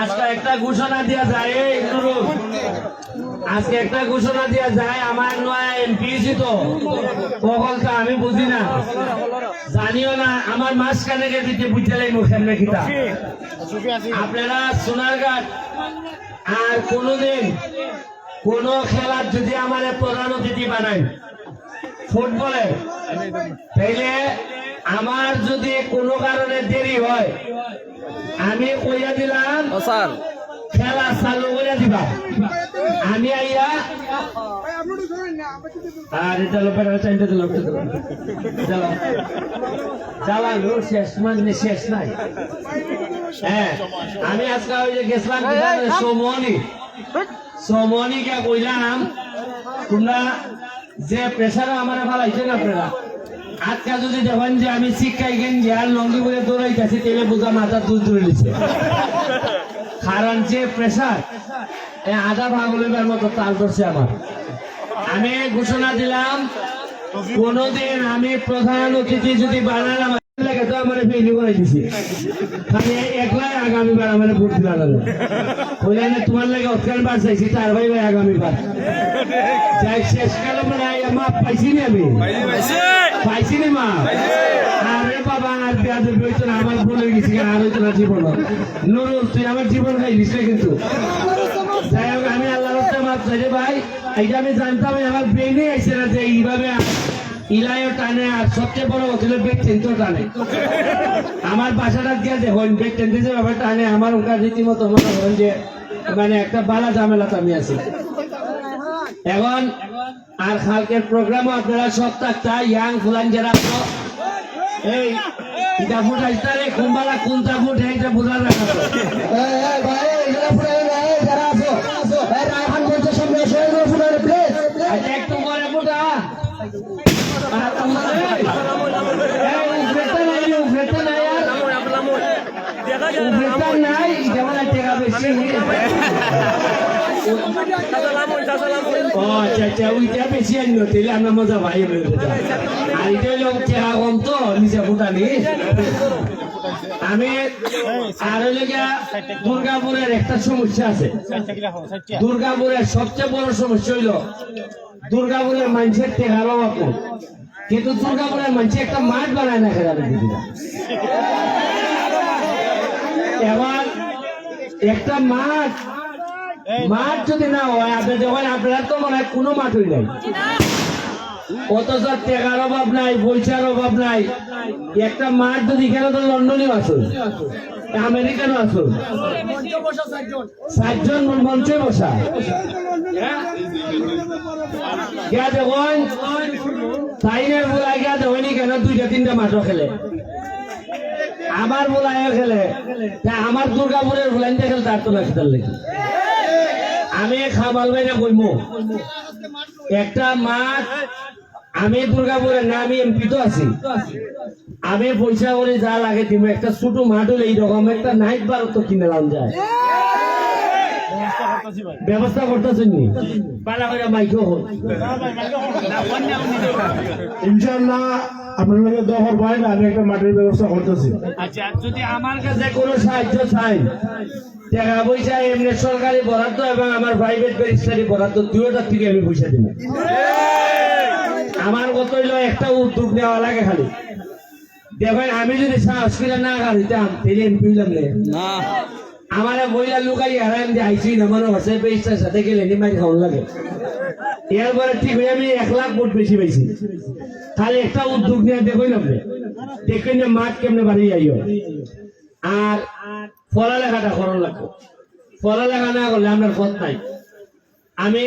আজকে একটা ঘোষণা দিয়া যায় আজকে একটা ঘোষণা দিয়া যায়, আমার নয়া তো। আমি বুঝি না। জানিও না, আমার মাঝখানে দিতে বুঝতে লাগবো কিতা আপনারা সোনারঘাট আর কোনোদিন কোন খেলার যদি আমার প্রধান অতিথি বানাই ফুটবলে, তাইলে আমার যদি কোনো কারণে দেরি হয় আমি কইয়া দিলাম স্যার। খেলা চালু করে দিবা। আমি আইয়া আর এটা লোকের শেষ মানে শেষ নাই। হ্যাঁ আমি আজকে ওই যে গেছিলাম সোমনি। সোমনিকে কইলাম তোমরা যে প্রেশার আমার ফালাইছেন আপনারা আজকে যদি দেখেন যে আমি শিক্ষায় গেন যে আর লঙ্গি বলে দৌড়াইতেছি তেলে বোঝা মাথা দুধ ধরে দিচ্ছে কারণ যে প্রেশার আধা ভাগ লইবার মতো তাল ধরছে আমার। আমি ঘোষণা দিলাম, কোনদিন আমি প্রধান অতিথি যদি বানালাম আমার পাইছি নি মা আরে বাবা, আর পেঁয়াজ হইতো না, আমার ভুলে গেছি, আর জীবন তুই আমার জীবন খাইলিস না কিন্তু। যাই হোক, আমি আল্লাহ মাপ চাই ভাই। এইটা আমি জানতাম আমার ব্রেনে আইসে না যে এইভাবে ইলাইও টানে আর সবচেয়ে বড় হলো বেগ টেনতো টানে। আমার বাসাটা দিয়ে দেখুন বেগ টেনতে যে ব্যাপার টানে, আমার ওখানে রীতিমতো মনে হন যে মানে একটা বালা ঝামেলাতে আমি আছি। এখন আর কালকের প্রোগ্রামও আপনারা সব থাকতা ইয়াং ফুলান যারা এই এটা ফুট আসতারে কুম্বালা কোনটা ফুট এইটা বোঝা একটু পরে ফুটা আর তোমার এই, এই উফরেটা নাই রে, উফরেটা নাই আর উফরেটা নাই যেমন টাকা বেশি দুর্গাপুরের একটা সমস্যা আছে দুর্গাপুরের সবচেয়ে বড় সমস্যা হইল দুর্গাপুরের মানুষের টেকার। কিন্তু দুর্গাপুরের মানুষ একটা মাঠ বানায় না খেলা একটা মাঠ মাঠ যদি না হয় আপনি যখন আপনারা তো মনে হয় কোনো মাঠই নাই। অথচ টেকার অভাব নাই পয়সার অভাব নাই। একটা মাঠ যদি খেলে তো লন্ডনেও আসুন আমেরিকানও আসুন ষাটজন মঞ্চে বসা। গিয়া দেখুন বোলাই গিয়া দেখুন কেন দুইটা তিনটা মাঠও খেলে। আমার বোলাইও খেলে। আমার দুর্গাপুরের বোলাইন খেলে তার তো না খেতার লেগে। আমি খাবার বাইরে কইব একটা মাছ আমি দুর্গাপুরে না, আমি এমপি তো আছি। আমি পয়সা করে যা লাগে দিব একটা ছোট মাঠ হলে এইরকম একটা নাইট বারত তো কিনে লাম যায়। ব্যবস্থা করতেছেন নি? পালা করে মাইকো হল আপনাদের দখল পাই না আমি একটা মাটির ব্যবস্থা করতেছি। আচ্ছা যদি আমার কাছে কোনো সাহায্য চাই। টাকা পয়সা এমনি সরকারি বরাদ্দ এবং আমার প্রাইভেট ব্যারিস্টারি বরাদ্দ দুটোটার থেকে আমি পয়সা দিব। আমার কত হইল একটা উদ্যোগ নেওয়া লাগে খালি। দেখেন আমি যদি সাহস করে না গাড়িতাম তাহলে এমপি হইলাম না। আমার বইলা লুকাই হারাম দিয়ে আইসি না মনে হচ্ছে সাথে গেলে নিমাই খাওয়ান লাগে। এরপরে ঠিক হয়ে আমি এক লাখ ভোট বেশি পাইছি। খালি একটা উদ্যোগ নিয়ে দেখুন আপনি। দেখুন যে মাঠ কেমনে বাড়ি যাইও আর পড়ালেখাটা করার লাগবে। পড়ালেখা না করলে আপনার পথ নাই। আমি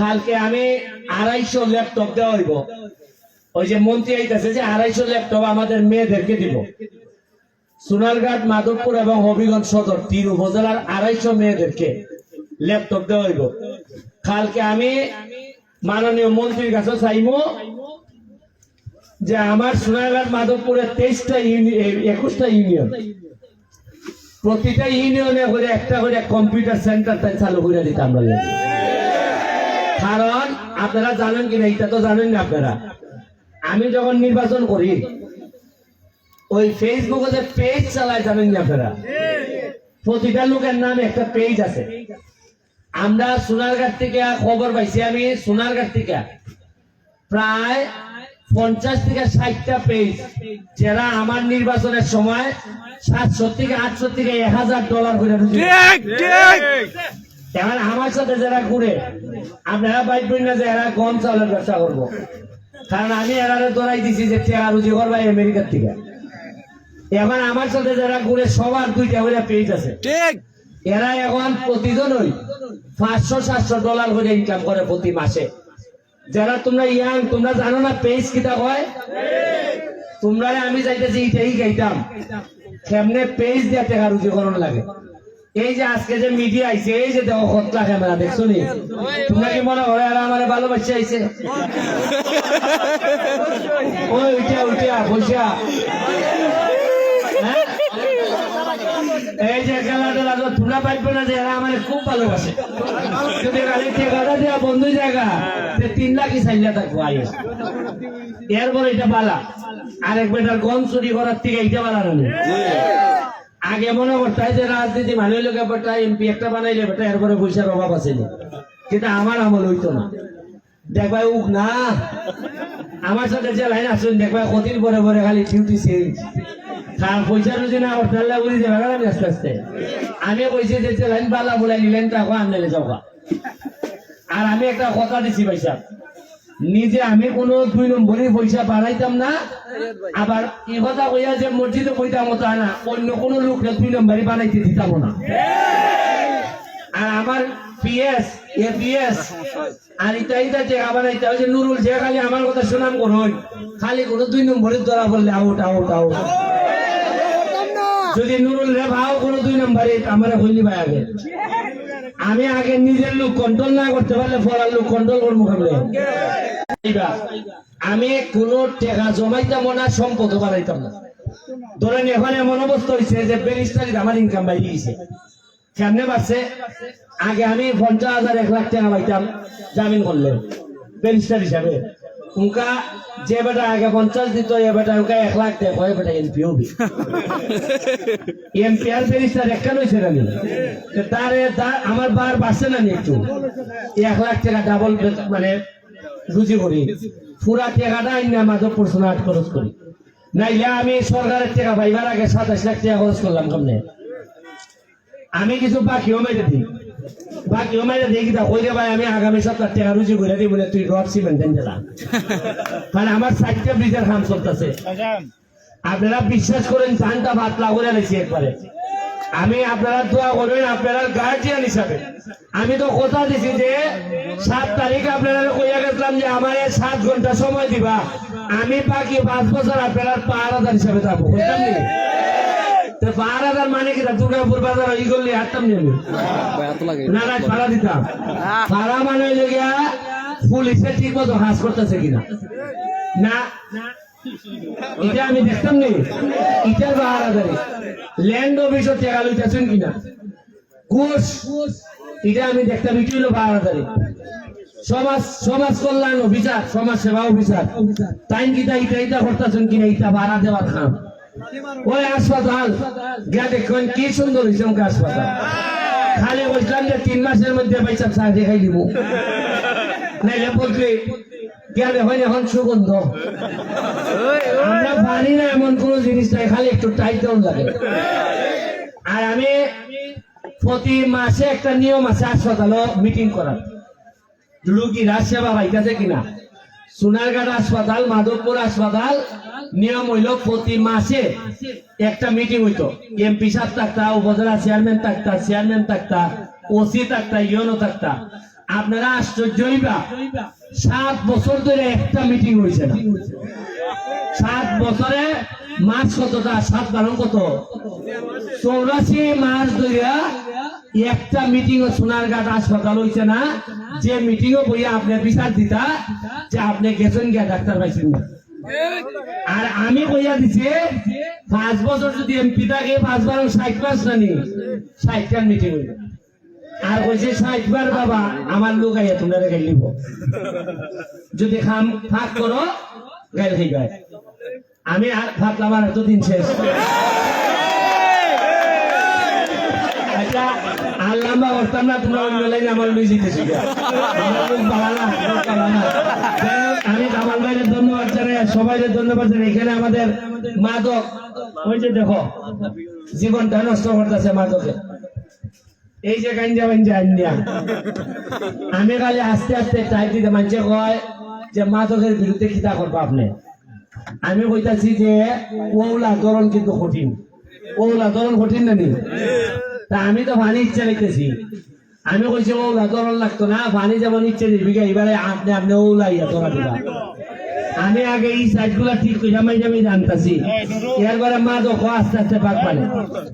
কালকে আমি আড়াইশো ল্যাপটপ দেওয়া হইব। ওই যে মন্ত্রী আইতেছে যে আড়াইশো ল্যাপটপ আমাদের মেয়েদেরকে দিব। সোনারঘাট মাধবপুর এবং হবিগঞ্জ সদর তিন উপজেলার আড়াইশো মেয়েদেরকে ল্যাপটপ দেওয়া হইব কালকে আমি মাননীয় মন্ত্রীর কাছে চাইব যে আমার সোনারঘাট মাধবপুরের তেইশটা একুশটা ইউনিয়ন, প্রতিটা ইউনিয়নে করে একটা করে কম্পিউটার সেন্টার তাই চালু করে দিতে আমরা। কারণ আপনারা জানেন কিনা, এটা তো জানেন না আপনারা আমি যখন নির্বাচন করি ওই ফেসবুকে যে পেজ চালায় জানেন না আপনারা? প্রতিটা লোকের নামে একটা পেজ আছে। আমরা সোনারঘাট থেকে খবর পাইছি আমি সোনারঘাট থেকে। প্রায় পঞ্চাশ থেকে ষাটটা পেজ যারা আমার নির্বাচনের সময় সাতশো থেকে আটশো থেকে এক হাজার ডলার করে এবার আমার সাথে যারা ঘুরে আপনারা বাইবেন না যে এরা গম চাউলের ব্যবসা করব। কারণ আমি এরারে দৌড়াই দিছি যে টেকা রুজি করবা আমেরিকার থেকে। এবার আমার সাথে যারা ঘুরে সবার দুইটা করে পেজ আছে। ঠিক। এরা এখন প্রতিজনই পাঁচশো সাতশো ডলার করে ইনকাম করে প্রতি মাসে। যারা তোমরা ইয়াং তোমরা জানো না পেজ কিতা হয় তোমরা আমি চাইতেছি এইটাই গাইতাম। কেমনে পেজ দিয়ে টাকা রুজি করানো লাগে। এই যে আজকে যে মিডিয়া আইছে এই যে দেখো হত্যা ক্যামেরা দেখছ নি? তোমরা কি মনে হয় আর আমার ভালোবাসা আইছে? ওই উঠিয়া উঠিয়া বসা হ্যাঁ? এই যে খেলা টেলা তো তোমরা পাইবে না যে এরা আমার খুব ভালোবাসে। যদি খালি টেকাটা দেওয়া বন্ধু জায়গা তিন থাকব এটা বালা আরেক বেটার চুরি করার থেকে এইটা আগে মনে করতে যে রাজনীতি মানে লোক বেটা এমপি একটা বানাইলে বেটা, এরপরে পয়সার অভাব আছে। কিন্তু আমার আমল হইতো না। দেখবাই উক না। আমার সাথে যে লাইন আসুন দেখবাই কদিন পরে পরে খালি ডিউটি চেঞ্জ রুজি না আমি কইছি যে যে লাইন বালা বলে নিলেন টাকা আনলে যাও। আর আমি একটা কথা দিছি পয়সা নিজে আমি কোনো দুই নম্বরই পয়সা বাড়াইতাম না আবার এই কথা কইয়া যে মসজিদে কইতাম তা না অন্য কোনো লোককে দুই নম্বরই বানাইতে দিতাম না। আর আমার পিএস এ পিএস আর ইটা ইটা জায়গা বানাইতে হয় যে নুরুল যে খালি আমার কথা সুনাম করুন খালি কোনো দুই নম্বরের ধরা বললে আউট আউট আউট। যদি নুরুল রে ভাও কোনো দুই নম্বরে আমার হইলি ভাই আগে। আমি আগে নিজের লোক কন্ট্রোল না করতে পারলে পড়ার লোক কন্ট্রোল করব এইবার, আমি কোনো টাকা জমাইতাম না সম্পদ বানাইতাম না। ধরেন এখন এমন অবস্থা হয়েছে যে ব্যারিস্টারি আমার ইনকাম বাইরে গেছে কেমনে বাড়ছে আগে আমি পঞ্চাশ হাজার এক লাখ টাকা পাইতাম জামিন করলে ব্যারিস্টার হিসাবে। উনকা যে বেটা আগে পঞ্চাশ দিত, এ বেটা উনকা এক লাখ দেয় কয় বেটা এমপি হবি। এমপি আর ব্যারিস্টার একটা নইছে না নি? তো তারে তার আমার বার বাড়ছে না নি একটু? এক লাখ টাকা ডাবল মানে রুজি করি। পুরা টাকাটা আইনা মাধবপুর সোনাহাট খরচ করি। নাইলে আমি সরকারের টাকা পাইবার আগে সাতাশ লাখ টাকা খরচ করলাম কেমনে আমি কিছু বাকিও মেরে দিই। বাকিও মেরে দিই কিনা কইরে ভাই আমি আগামী সপ্তাহ টাকা রুজি করে দিই বলে তুই রড সিমেন্ট দেন দিলাম কারণ আমার চারটে ব্রিজের কাম চলতেছে। আপনারা বিশ্বাস করেন চানটা বাতলা করে নিয়েছি একবারে। আমি আপনারা দোয়া করবেন আপনারা গার্জিয়ান হিসাবে। আমি তো কথা দিছি যে সাত তারিখ আপনারা কইয়া গেছিলাম যে আমার সাত ঘণ্টা সময় দিবা। আমি বাকি পাঁচ বছর আপনারা পাহারাদার হিসাবে যাব বুঝলাম পাহারাদার মানে কি দুর্গাপুর বাজার ই করলে নি আমি। না না ভাড়া দিতাম। ভাড়া মানে হইলে গিয়া পুলিশে ঠিক মতো হাস করতেছে কিনা। না এটা আমি দেখতাম নি। ইটার বাহারাদারি ল্যান্ড টাকা লইতেছেন কিনা। ঘুষ এটা আমি দেখতাম ইটি হলো বাহারাদারি সমাজ সমাজ কল্যাণ অফিসার সমাজ সেবা অফিসার। তাই কিটা ইটা ইটা করতেছেন কিনা ইটা ভাড়া দেওয়ার খাম। ওই হাসপাতাল। গিয়া দেখবেন কি সুন্দর হয়েছে আমাকে হাসপাতাল। খালি বলছিলাম যে তিন মাসের মধ্যে পয়সা চাকরি খাই দিব। নাইলে বলছি গিয়া দেখেন এখন সুগন্ধ। আমরা পারি না এমন কোন জিনিস নাই, খালি একটু টাইট ডাউন লাগে। আর আমি প্রতি মাসে একটা নিয়ম আছে হাসপাতালে মিটিং করার। রুগীরা সেবা পাইতেছে কিনা? সোনারঘাট হাসপাতাল, মাধবপুর হাসপাতাল, নিয়ম হইল প্রতি মাসে একটা মিটিং হইতো। এমপি সাহেব থাকতা, উপজেলা চেয়ারম্যান থাকতা চেয়ারম্যান থাকতা ওসি থাকতা ইউনো থাকতা। আপনারা আশ্চর্য হইবা, সাত বছর ধরে একটা মিটিং হয়েছে না। সাত বছরে মাস কতটা, সাত বারো কত? চৌরাশি মাস ধরে একটা মিটিং ও সোনারঘাট হাসপাতাল হইছে না, যে মিটিং ও বইয়া আপনি বিচার দিতা, যে আপনি গেছেন গিয়া ডাক্তার পাইছেন না। আর আমি কইয়া দিছি, পাঁচ বছর যদি এমপি থাকে, পাঁচ বার ষাট মাস জানি ষাটটার মিটিং হইল। আর কইছে, ষাট বার বাবা, আমার লোক আইয়া তোমরা গাইল দিব যদি খাম, ফাঁক করো গাইল খাই আমি আর ফাতলাম আর এতদিন শেষ। আর লম্বা করতাম না, আমার লুই জিতেছি আমি কামাল ভাইয়ের ধন্যবাদ জানাই, আর ধন্যবাদ জানাই। এখানে আমাদের মাদক, ওই যে দেখো, জীবনটা নষ্ট করতেছে মাদকে। এই যে গাঞ্জা বাঞ্জা আন্যা আমি খালি আস্তে আস্তে টাইপ দিতে মানুষে কয় যে মাদকের বিরুদ্ধে কিতা করব আপনি। আমি কইতাছি যে, ওলা ধরন কিন্তু কঠিন। ওলা ধরন কঠিন না নি? তা আমি তো পানি ইচ্ছা লিখতেছি আমি কইছি ওলা ধরন লাগতো না, পানি যেমন ইচ্ছে দিবি এবারে আপনি আপনি ওলা ইয়া ধরা দিবা। আমি আগে এই সাইডগুলা ঠিক করে আমি আমি জানতাছি এরপরে মা তো আস্তে আস্তে পাক পারে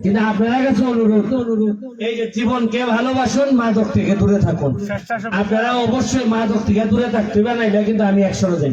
কিন্তু আপনারা কাছে অনুরোধ, এই যে জীবনকে ভালোবাসুন মাদক থেকে দূরে থাকুন। আপনারা অবশ্যই মাদক থেকে দূরে থাকতে হবে, নাইলে কিন্তু আমি একশো যাই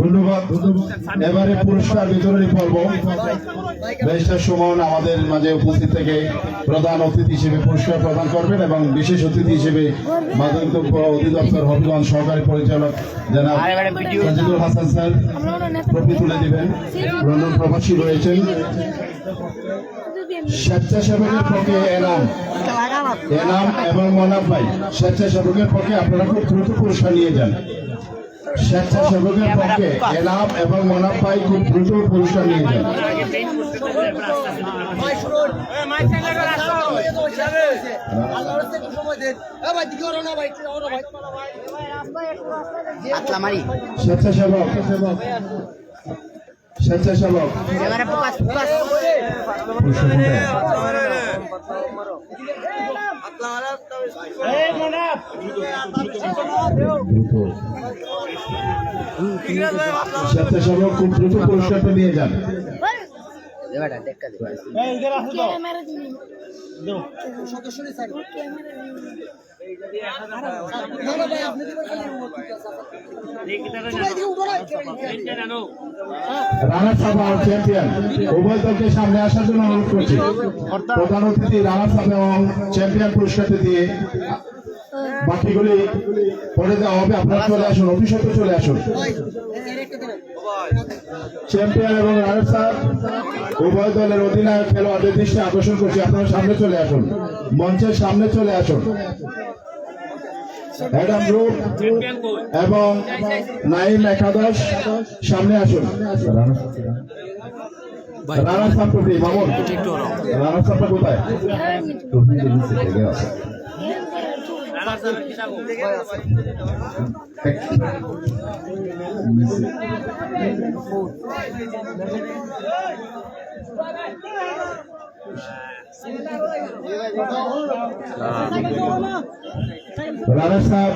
ধন্যবাদ এবারে পুরস্কার বিতরণী পর্ব। ব্যারিস্টার সুমন আমাদের মাঝে উপস্থিত থেকে প্রধান অতিথি হিসেবে পুরস্কার প্রদান করবেন এবং বিশেষ অতিথি হিসেবে মাদক দ্রব্য অধিদপ্তর হবিগঞ্জ সহকারী পরিচালক জনাব সাজিদুল হাসান স্যার ট্রফি তুলে দিবেন। লন্ডন প্রবাসী রয়েছেন। স্বেচ্ছাসেবকের পক্ষে এনাম এনাম এবং মনাফ ভাই স্বেচ্ছাসেবকের পক্ষে আপনারা খুব দ্রুত পুরস্কার নিয়ে যান। স্বেচ্ছাসেবকের পক্ষে এনাম এবং মনাফ ভাই খুব দ্রুত পুরস্কার নিয়ে যান। ভাই স্বেচ্ছাসেবক স্বেচ্ছাসেবক খুব দ্রুত পুরস্কারটা নিয়ে কোথায়? দেখা দে সদস্যরই স্যার না না ভাই আপনি দিবেন খালি সবাই দিকে উঠো না রানার সাবা চ্যাম্পিয়ন উভয় দলকে সামনে আসার জন্য অনুরোধ করছি। প্রধান অতিথি রানার সাবা এবং চ্যাম্পিয়ন পুরস্কারটি দিয়ে বাকিগুলি পরে দেওয়া হবে। আপনারা চলে আসুন অফিসে চলে আসুন। চ্যাম্পিয়ন এবং রানার সাব উভয় দলের অধিনায়ক খেলোয়াড়দের দৃষ্টি আকর্ষণ করছি। আপনারা সামনে চলে আসুন। মঞ্চের সামনে চলে আসুন। অ্যাডাম এবং নাইম একাদশ সামনে আসুন। রানা সাপ টুপি মামুন রানা সাপটা কোথায় টুপির নিচে থেকে আছে রানা সাহেব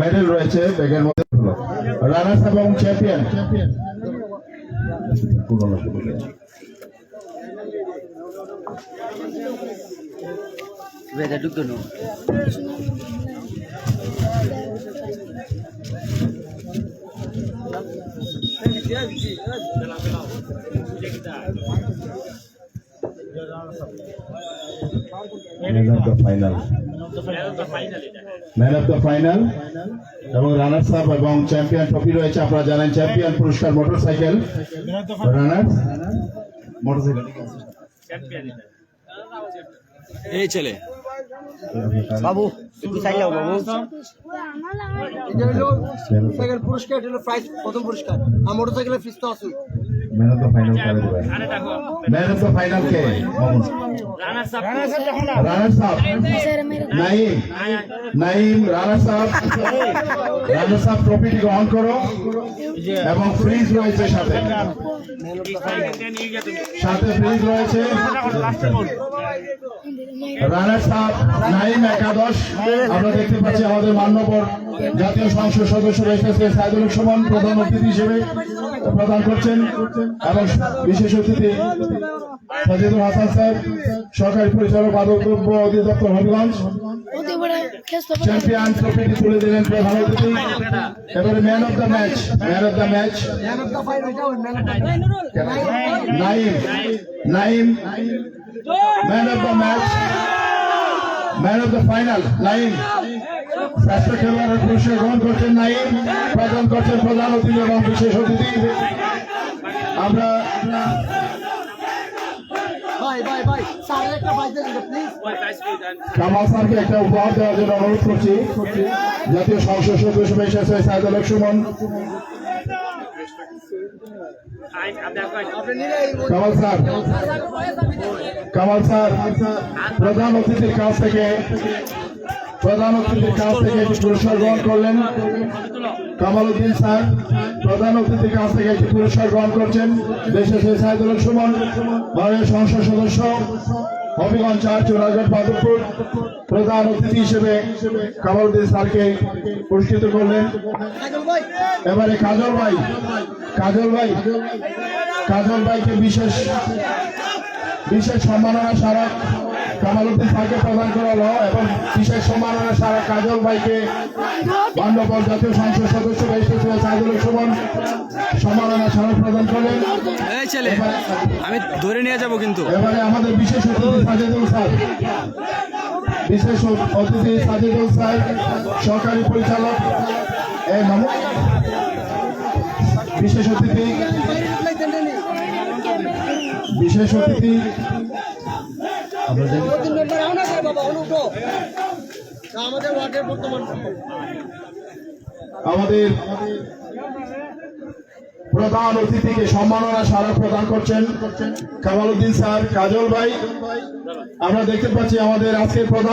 মেডেল রয়েছে ব্যাগের মধ্যে রানা সাহেব এবং চ্যাম্পিয়ন পুরনো পুরনো। বেদা ঢুকতো না man of the final man of the final এবং রানার্স আপ এবং চ্যাম্পিয়ন ট্রফি রয়েছে আপনারা জানেন চ্যাম্পিয়ন পুরস্কার মোটরসাইকেল রানার্স মোটরসাইকেল এই ছেলে। বাবু একটু চাইলাও লাও বাবু? সাইকেল পুরস্কার এটা হলো প্রাইজ প্রথম পুরস্কার। আর মোটরসাইকেলের ফিস তো আছে ম্যান অফ দ্য ফাইনাল কারে ম্যান অফ দ্য ফাইনাল কে নাইম নাইম ট্রফিটি গ্রহণ করো এবং ফ্রিজ রয়েছে সাথে। সাথে ফ্রিজ রয়েছে। নাইম একাদশ। আমরা দেখতে পাচ্ছি আমাদের মান্যবর জাতীয় সংসদ সদস্য রয়েছে সাইদুল সুমন প্রধান অতিথি হিসেবে প্রদান করছেন এবং বিশেষ অতিথি সাজিদুল হাসান সাহেব সরকারি পরিচালক মাদক অধিদপ্তর হবিগঞ্জ চ্যাম্পিয়ন ট্রফিটি তুলে দিলেন প্রধান অতিথি এবারে man of the match man of the match Naim Naim. Man of the match man of the final Naim. শ্রেষ্ঠ খেলোয়াড়ের পুরস্কার গ্রহণ করছেন নাইম। প্রদান করছেন প্রধান অতিথি এবং বিশেষ অতিথি। আমরা ভাই ভাই ভাই স্যার একটা ফাইট দেন প্লিজ কামাল স্যারকে একটা উপহার দেওয়ার জন্য অনুরোধ করছি। জাতীয় সংসদ সদস্য হিসেবে সাইদুল সুমন কামাল স্যার। কামাল স্যার প্রধান অতিথির কাছ থেকে প্রধান অতিথির কাছ থেকে পুরস্কার গ্রহণ করলেন। কামাল উদ্দিন স্যার, প্রধান অতিথির কাছ থেকে একটি পুরস্কার গ্রহণ করছেন দেশে সাইদুল হক সুমন ভারতীয় সংসদ সদস্য, হবিগঞ্জ চার চোরাঘাট বাদুরপুর। প্রধান অতিথি হিসেবে কামাল উদ্দিন স্যারকে পুরস্কৃত করলেন। এবারে কাজল ভাই কাজল ভাই, কাজল ভাইকে বিশেষ বিশেষ সম্মাননা স্মারক। কামালুদ্দিন স্যারকে প্রদান করা হলো এবং বিশেষ সম্মাননা স্মারক কাজল ভাইকে বান্ডবল জাতীয় সংসদ সদস্য বেশি সাইদুল সুমন সম্মাননা স্মারক প্রদান করলেন। এই ছেলে আমি ধরে নিয়ে যাব কিন্তু। এবারে আমাদের বিশেষ অতিথি সাজেদুল স্যার বিশেষ অতিথি সাজেদুল স্যার সরকারি পরিচালক মামু বিশেষ অতিথি বিশেষ অতিথি তিন নম্বর আও না করে বাবা অনুটো আমাদের ওয়ার্ডের বর্তমান আমাদের প্রধান অতিথিকে সম্মাননা স্মারক প্রদান করছেন কামালউদ্দিন স্যার কাজল ভাই। আমরা দেখতে পাচ্ছি আমাদের আজকের প্রধান